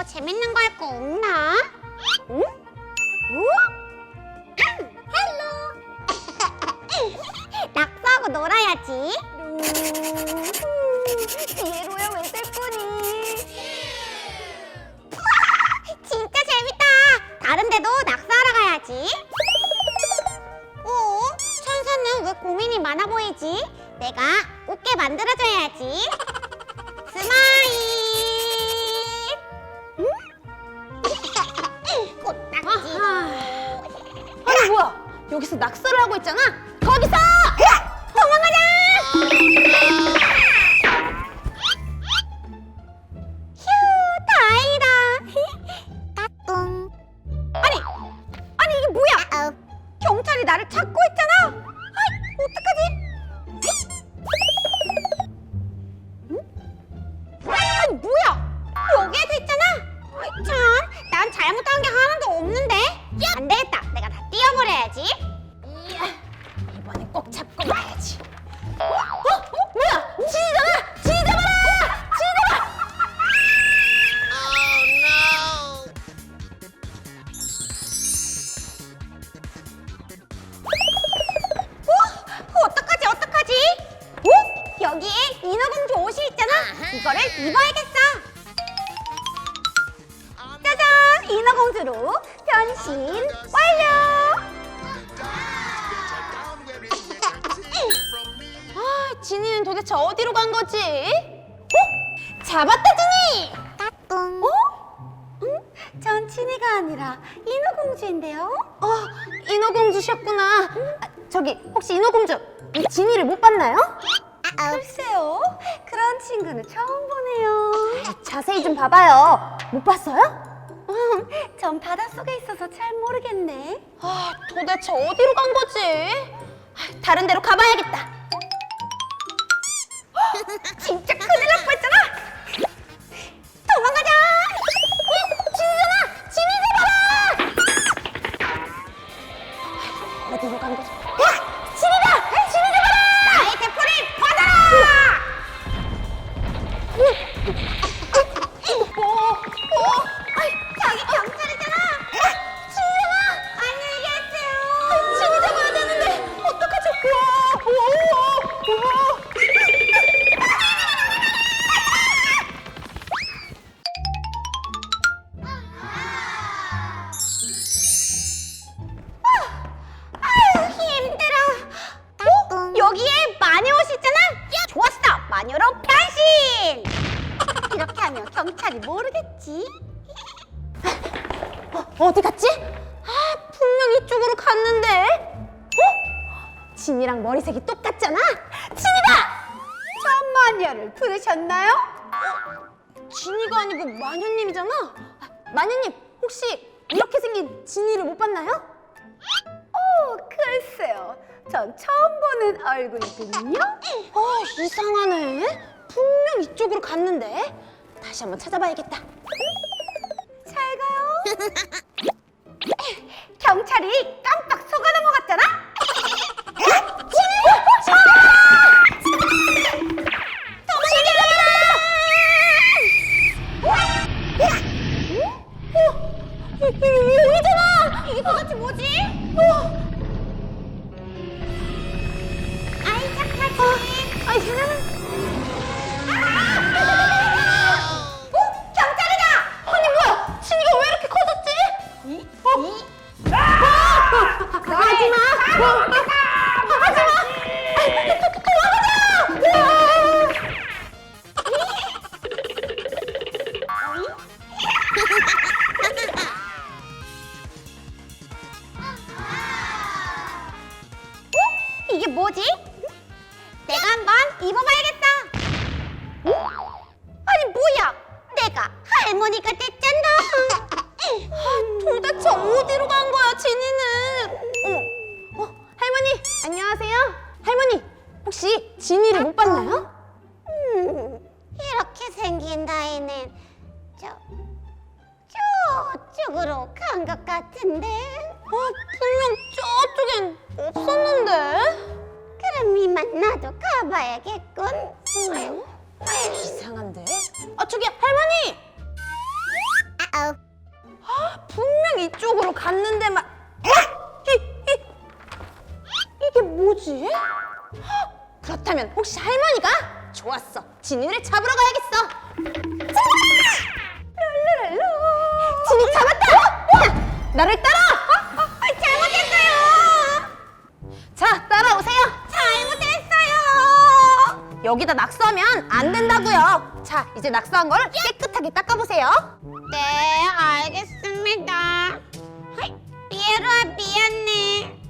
뭐 재밌는 거 할 거 없나? 응? 어? 음, 헬로. 낙서하고 놀아야지. 예로야 왜 슬프니? 진짜 재밌다. 다른 데도 낙서하러 가야지. 어? 천사는 왜 고민이 많아 보이지? 내가 웃게 만들어줘야지. 스마 여기서 낙서를 하고 있잖아. 거기서! 도망가자! 휴, 다행이다. 까꿍. 아니, 아니 이게 뭐야? 경찰이 나를 찾고 있잖아. 난 잘못한 게 하나도 없는데. 안 되겠다. 내가 다 띄워버려야지. 이번엔 꼭 잡고 마야지. 어? 어? 뭐야? 진이잖아! 진이 잡아라! 진이 잡아! 어? 어떡하지 어떡하지? 어? 여기에 인어공주 옷이 있잖아 이거를 입어야겠어 공주로 변신 완료 아, 진이는 도대체 어디로 간 거지? 어? 잡았다, 진이! 까꿍 어? 응? 전 친이가 아니라 인어공주인데요 어, 인어공주셨구나. 아, 저기, 혹시 인어공주, 이 진이를 못 봤나요? 글쎄요 그런 친구는 처음 보네요 자세히 좀 봐봐요. 못 봤어요? 음, 전 바닷속에 있어서 잘 모르겠네 아, 도대체 어디로 간 거지? 아, 다른 데로 가봐야겠다. 진짜 큰일 날 뻔했잖아 도망가자 어, 진이잖아! 진이 잡아라! 어디로 간 거지? 야! 마녀로 변신. 이렇게 하면 경찰이 모르겠지. 어, 어디 갔지? 아, 분명 이쪽으로 갔는데. 어? 진이랑 머리색이 똑같잖아. 진이다! 저 마녀를 부르셨나요? 진이가 아니고 마녀님이잖아. 아, 마녀님, 혹시 이렇게 생긴 진이를 못 봤나요? 오, 글쎄요. 전 처음 보는 얼굴이군요. 아, 이상하네. 분명 이쪽으로 갔는데. 다시 한번 찾아봐야겠다. 잘 가요. 경찰이 내가 할머니가 됐잖아. 도대체 어디로 간 거야, 진이는? 어, 어, 할머니, 안녕하세요. 할머니, 혹시 진이를 못 봤나요? 음, 이렇게 생긴 아이는 저 저쪽으로 간 것 같은데. 아, 분명 저쪽엔 없었는데. 그럼 이만 나도 가봐야겠군. 아유, 이상한데? 아, 저기 할머니! 이쪽으로 갔는데만 이, 이, 이게 뭐지? 헉, 그렇다면 혹시 할머니가? 좋았어. 지니를 잡으러 가야겠어. 랄랄랄라. 지니 잡았다! 야, 나를 따라 여기다 낙서하면 안 된다고요. 자, 이제 낙서한 걸 깨끗하게 닦아보세요. 네, 알겠습니다. 헐, 미에로야 미안해.